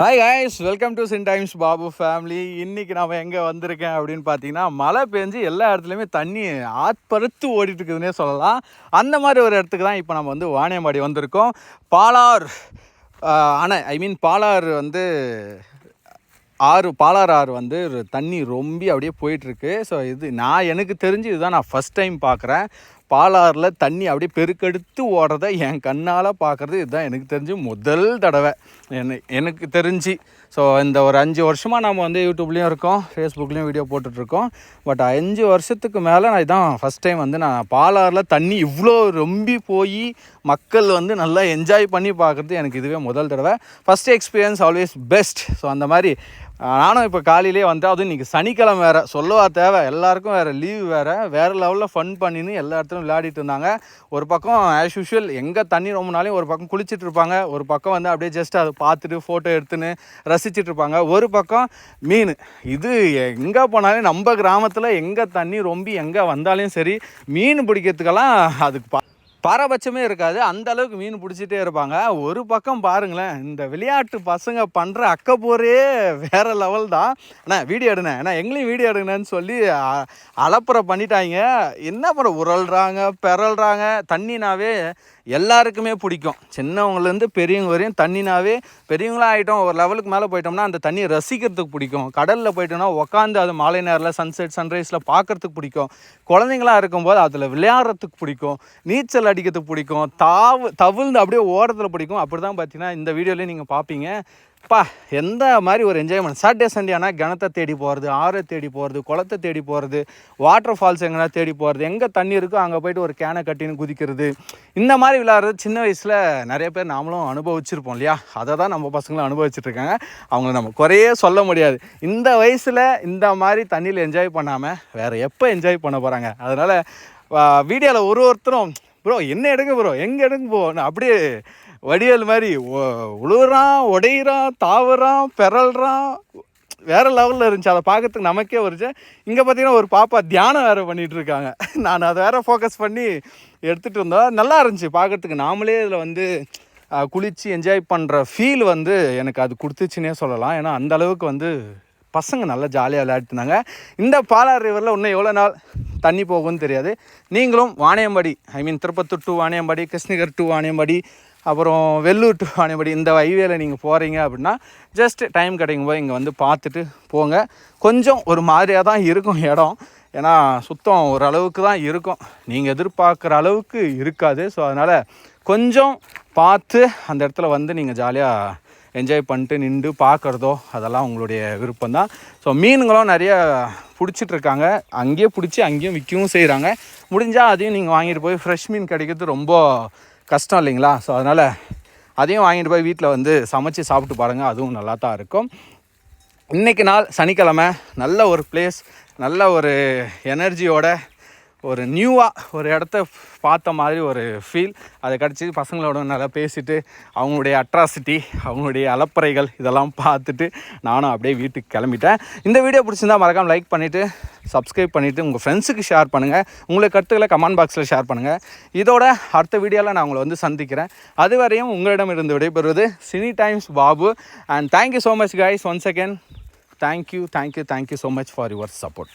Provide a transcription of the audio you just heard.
Hi ஹாய்ஸ் welcome to Cine Times Babu family இன்றைக்கி நான் எங்கே வந்திருக்கேன் அப்படின்னு பார்த்தீங்கன்னா மழை பெஞ்சு எல்லா இடத்துலையுமே தண்ணி ஆட்பருத்து ஓடிட்டு இருக்குதுன்னே சொல்லலாம். அந்த மாதிரி ஒரு இடத்துக்கு தான் இப்போ நம்ம வந்து வாணியம்பாடி வந்திருக்கோம். பாலார் அணை ஐ மீன் பாலாறு வந்து ஆறு பாலாறு ஆறு வந்து தண்ணி ரொம்ப அப்படியே போயிட்டுருக்கு. ஸோ இது நான் எனக்கு தெரிஞ்சு இதுதான் நான் ஃபஸ்ட் டைம் பார்க்குறேன். பாலாறில் தண்ணி அப்படியே பெருக்கெடுத்து ஓடுறத என் கண்ணால் பார்க்குறது இதுதான். எனக்கு தெரிஞ்சு முதல் தடவை. என்ன எனக்கு தெரிஞ்சு. ஸோ இந்த ஒரு அஞ்சு வருஷமாக நம்ம வந்து யூடியூப்லேயும் இருக்கோம் ஃபேஸ்புக்லேயும் வீடியோ போட்டுட்ருக்கோம். பட் அஞ்சு வருஷத்துக்கு மேலே நான் இதான் ஃபஸ்ட் டைம் வந்து நான் பாலாறில் தண்ணி இவ்வளோ ரொம்பி போய் மக்கள் வந்து நல்லா என்ஜாய் பண்ணி பார்க்குறது எனக்கு இதுவே முதல் தடவை. First experience always best so அந்த மாதிரி நானும் இப்போ காலையிலே வந்தேன் அதுவும் இன்றைக்கி சனிக்கிழமை வேறு. சொல்லவா தேவை? எல்லாருக்கும் வேறு லீவ் வேறு. வேறு லெவலில் ஃபன் பண்ணின்னு எல்லா இடத்துலையும் விளையாடிட்டு இருந்தாங்க. ஒரு பக்கம் ஆஸ் யூஷுவல் எங்கே தண்ணி ரொம்ப நாளையும் ஒரு பக்கம் குளிச்சுட்டு இருப்பாங்க. ஒரு பக்கம் வந்து அப்படியே ஜஸ்ட் அதை பார்த்துட்டு ஃபோட்டோ எடுத்துன்னு ரசிச்சிட்டு இருப்பாங்க. ஒரு பக்கம் மீன். இது எங்கே போனாலும் நம்ம கிராமத்தில் எங்கே தண்ணி ரொம்பி எங்கே வந்தாலும் சரி மீன் பிடிக்கிறதுக்கெல்லாம் அதுக்கு பா பாரபட்சமே இருக்காது. அந்த அளவுக்கு மீன் பிடிச்சிட்டே இருப்பாங்க. ஒரு பக்கம் பாருங்களேன் இந்த விளையாட்டு பசங்க பண்ணுற அக்கப்போரே வேற லெவல் தான். அண்ணா வீடியோ எடுனேன் ஏன்னா எங்களையும் வீடியோ எடுங்கன்னு சொல்லி அலப்புற பண்ணிட்டாங்க. என்ன பண்ண உரல்றாங்க பெறல்றாங்க தண்ணினாவே எல்லாருக்குமே பிடிக்கும். சின்னவங்கலேருந்து பெரியவங்க வரையும் தண்ணினாவே பெரியவங்களாக ஆகிட்டோம் ஒரு லெவலுக்கு மேலே போயிட்டோம்னா அந்த தண்ணியை ரசிக்கிறதுக்கு பிடிக்கும். கடலில் போயிட்டோம்னா உட்காந்து அது மாலை நேரில் சன்செட் சன்ரைஸில் பார்க்குறதுக்கு பிடிக்கும். குழந்தைங்களா இருக்கும்போது அதில் விளையாடுறதுக்கு பிடிக்கும். நீச்சல் அடிக்கிறது பிடிக்கும். தாவு தவிழ்ந்து அப்படியே ஓரத்தில் பிடிக்கும். அப்படி தான் பார்த்தீங்கன்னா இந்த வீடியோலேயே நீங்கள் பார்ப்பீங்க பா எந்த மாதிரி ஒரு என்ஜாய்மெண்ட் சாட்டர்டே சண்டே ஆனால் கிணத்தை தேடி போகிறது ஆறை தேடி போகிறது குளத்தை தேடி போகிறது வாட்டர் ஃபால்ஸ் எங்கன்னா தேடி போகிறது எங்கே தண்ணி இருக்கோ அங்கே போயிட்டு ஒரு கேனை கட்டின்னு குதிக்கிறது. இந்த மாதிரி விளையாடுறது சின்ன வயசில் நிறைய பேர் நாமளும் அனுபவிச்சிருப்போம் இல்லையா? அதை தான் நம்ம பசங்களும் அனுபவிச்சிட்ருக்காங்க. அவங்கள நம்ம குறையே சொல்ல முடியாது. இந்த வயசில் இந்த மாதிரி தண்ணியில் என்ஜாய் பண்ணாமல் வேறு எப்போ என்ஜாய் பண்ண போகிறாங்க அதனால் வீடியோவில் ஒரு ஒருத்தரும் ப்ரோ என்ன எடுங்க ப்ரோ எங்கே எடுங்க போ அப்படியே வடிவேல் மாதிரி உழுவுறான் உடையிறான் தாவுறான் பெறல்றான். வேறு லெவலில் இருந்துச்சு. அதை பார்க்கறதுக்கு நமக்கே வருச்சு இங்கே பார்த்தீங்கன்னா ஒரு பாப்பா தியானம் வேறு பண்ணிகிட்டு இருக்காங்க. நான் அதை வேறு ஃபோக்கஸ் பண்ணி எடுத்துகிட்டு இருந்தோம் நல்லா இருந்துச்சு பார்க்கறதுக்கு. நாமளே இதில் வந்து குளித்து என்ஜாய் பண்ணுற ஃபீல் வந்து எனக்கு அது கொடுத்துச்சுன்னே சொல்லலாம். ஏன்னா அந்தளவுக்கு வந்து பசங்க நல்லா ஜாலியாக விளையாடுனாங்க இந்த பாலாறு ரிவரில் இன்னும் எவ்வளோ நாள் தண்ணி போகும்னு தெரியாது. நீங்களும் Vaniyambadi I mean Tirupattur to Vaniyambadi Krishnagiri to Vaniyambadi அப்புறம் வெள்ளூர் டு வாணியம்பாடி இந்த ஹைவேல நீங்கள் போகிறீங்க அப்படின்னா ஜஸ்ட் டைம் கிடைக்கும் போது இங்கே வந்து பார்த்துட்டு போங்க. கொஞ்சம் ஒரு மாதிரியாக தான் இருக்கும் இடம். ஏன்னா சுத்தம் ஓரளவுக்கு தான் இருக்கும். நீங்கள் எதிர்பார்க்குற அளவுக்கு இருக்காது. ஸோ அதனால் கொஞ்சம் பார்த்து அந்த இடத்துல வந்து நீங்கள் ஜாலியாக என்ஜாய் பண்ணிட்டு நின்று பார்க்குறதோ அதெல்லாம் உங்களுடைய விருப்பம் தான் ஸோ மீனுங்களும் நிறைய பிடிச்சிட்டு இருக்காங்க அங்கேயே பிடிச்சி அங்கேயும் விற்கவும் செய்கிறாங்க முடிஞ்சால் அதையும் நீங்கள் வாங்கிட்டு போய் ஃப்ரெஷ் மீன் கிடைக்கிறது ரொம்ப கஷ்டம் இல்லைங்களா? ஸோ அதனால் அதையும் வாங்கிட்டு போய் வீட்டில் வந்து சமைச்சு சாப்பிட்டு பாருங்கள் அதுவும் நல்லா தான் இருக்கும். இன்றைக்கு நாள் சனிக்கிழமை. நல்ல ஒரு பிளேஸ் நல்ல ஒரு எனர்ஜியோட ஒரு நியூவாக ஒரு இடத்த பார்த்த மாதிரி ஒரு ஃபீல் அதை கிடச்சி பசங்களோட நல்லா பேசிட்டு அவங்களுடைய அட்ராசிட்டி அவங்களுடைய அலப்பறைகள் இதெல்லாம் பார்த்துட்டு நானும் அப்படியே வீட்டுக்கு கிளம்பிட்டேன். இந்த வீடியோ பிடிச்சிருந்தா மறக்காமல் லைக் பண்ணிவிட்டு சப்ஸ்கிரைப் பண்ணிவிட்டு உங்கள் ஃப்ரெண்ட்ஸுக்கு ஷேர் பண்ணுங்கள் உங்களை கருத்துக்களை கமெண்ட் பாக்ஸில் ஷேர் பண்ணுங்கள் இதோட அடுத்த வீடியோவில் நான் உங்களை வந்து சந்திக்கிறேன். அதுவரையும் உங்களிடமிருந்து விடைபெறுவது Cine Times Babu. And thank you so much guys once again thank you thank you thank you so much for your support